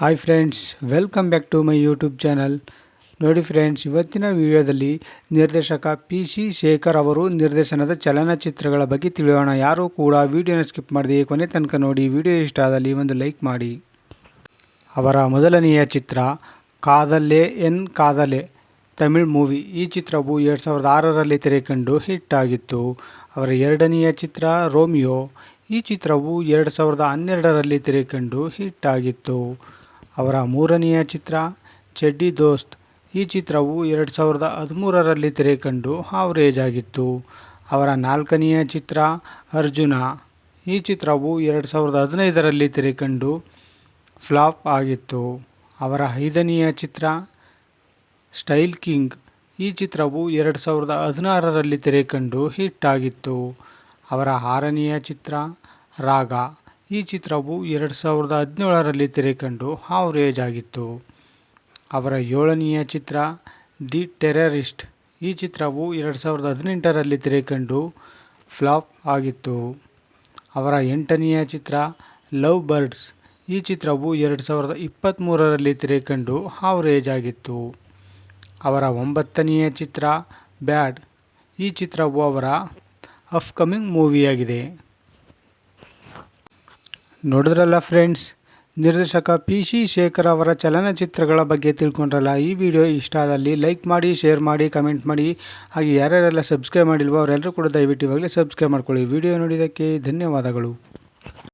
Hi friends welcome back to my YouTube channel ನೋಡಿ friends ಇವತ್ತಿನ ವಿಡಿಯೋದಲ್ಲಿ ನಿರ್ದೇಶಕ ಪಿ ಸಿ ಶೇಖರ್ ಅವರು ನಿರ್ದೇಶನದ ಚಲನಚಿತ್ರಗಳ ಬಗ್ಗೆ ತಿಳಿಯೋಣ. ಯಾರೂ ಕೂಡ ವಿಡಿಯೋನ ಸ್ಕಿಪ್ ಮಾಡದೆ ಕೊನೆ ತನಕ ನೋಡಿ ವಿಡಿಯೋ ಇಷ್ಟ ಆದಲ್ಲಿ ಒಂದು ಲೈಕ್ ಮಾಡಿ. ಅವರ ಮೊದಲನೆಯ ಚಿತ್ರ ಕಾದಲ್ಲೆ ಎನ್ ಕಾದಲೆ ತಮಿಳ್ ಮೂವಿ ಈ ಚಿತ್ರವು ಎರಡು ಸಾವಿರದ ಆರರಲ್ಲಿ ತೆರೆಕಂಡು ಹಿಟ್ ಆಗಿತ್ತು. ಅವರ ಎರಡನೆಯ ಚಿತ್ರ ರೋಮಿಯೋ ಈ ಚಿತ್ರವು ಎರಡು ಸಾವಿರದ ಹನ್ನೆರಡರಲ್ಲಿ ತೆರೆಕಂಡು ಹಿಟ್ ಆಗಿತ್ತು. ಅವರ ಮೂರನೆಯ ಚಿತ್ರ, ಚೆಡ್ಡಿ ದೋಸ್ತ್ ಈ ಚಿತ್ರವು ಎರಡು ಸಾವಿರದ ಹದಿಮೂರರಲ್ಲಿ ತೆರೆಕಂಡು ಆವರೇಜ್ ಆಗಿತ್ತು ಅವರ ನಾಲ್ಕನೆಯ ಚಿತ್ರ, ಅರ್ಜುನ ಈ ಚಿತ್ರವು ಎರಡು ಸಾವಿರದ ಹದಿನೈದರಲ್ಲಿ ತೆರೆಕಂಡು ಫ್ಲಾಪ್ ಆಗಿತ್ತು. ಅವರ ಐದನೆಯ ಚಿತ್ರ, ಸ್ಟೈಲ್ ಕಿಂಗ್ ಈ ಚಿತ್ರವು ಎರಡು ಸಾವಿರದ ಹದಿನಾರರಲ್ಲಿ ತೆರೆಕಂಡು ಹಿಟ್ ಆಗಿತ್ತು. ಅವರ ಆರನೆಯ ಚಿತ್ರ, ರಾಗ ಈ ಚಿತ್ರವು ಎರಡು ಸಾವಿರದ ಹದಿನೇಳರಲ್ಲಿ ತೆರೆಕಂಡು ಆವರೇಜ್ ಆಗಿತ್ತು. ಅವರ ಏಳನೆಯ ಚಿತ್ರ, ದಿ ಟೆರರಿಸ್ಟ್, ಈ ಚಿತ್ರವು ಎರಡು ಸಾವಿರದ ಹದಿನೆಂಟರಲ್ಲಿ ತೆರೆಕಂಡು ಫ್ಲಾಪ್ ಆಗಿತ್ತು. ಅವರ ಎಂಟನೆಯ ಚಿತ್ರ, ಲವ್ ಬರ್ಡ್ಸ್, ಈ ಚಿತ್ರವು ಎರಡು ಸಾವಿರದ ಇಪ್ಪತ್ತ್ಮೂರರಲ್ಲಿ ತೆರೆಕಂಡು ಆವರೇಜ್ ಆಗಿತ್ತು. ಅವರ ಒಂಬತ್ತನೆಯ ಚಿತ್ರ, ಬ್ಯಾಡ್, ಈ ಚಿತ್ರವು ಅವರ ಅಫ್ಕಮಿಂಗ್ ಮೂವಿಯಾಗಿದೆ. ನೋಡಿದ್ರಲ್ಲ ಫ್ರೆಂಡ್ಸ್ ನಿರ್ದೇಶಕ ಪಿ ಸಿ ಶೇಖರ್ ಅವರ ಚಲನಚಿತ್ರಗಳ ಬಗ್ಗೆ ತಿಳ್ಕೊಂಡ್ರಲ್ಲ, ಈ ವಿಡಿಯೋ ಇಷ್ಟ ಆದಲ್ಲಿ ಲೈಕ್ ಮಾಡಿ ಶೇರ್ ಮಾಡಿ ಕಮೆಂಟ್ ಮಾಡಿ, ಹಾಗೆ ಯಾರ್ಯಾರೆಲ್ಲ ಸಬ್ಸ್ಕ್ರೈಬ್ ಮಾಡಿಲ್ವೋ ಅವರೆಲ್ಲರೂ ಕೂಡ ದಯವಿಟ್ಟು ಇವಾಗಲೇ ಸಬ್ಸ್ಕ್ರೈಬ್ ಮಾಡ್ಕೊಳ್ಳಿ. ವಿಡಿಯೋ ನೋಡಿದ್ದಕ್ಕೆ ಧನ್ಯವಾದಗಳು.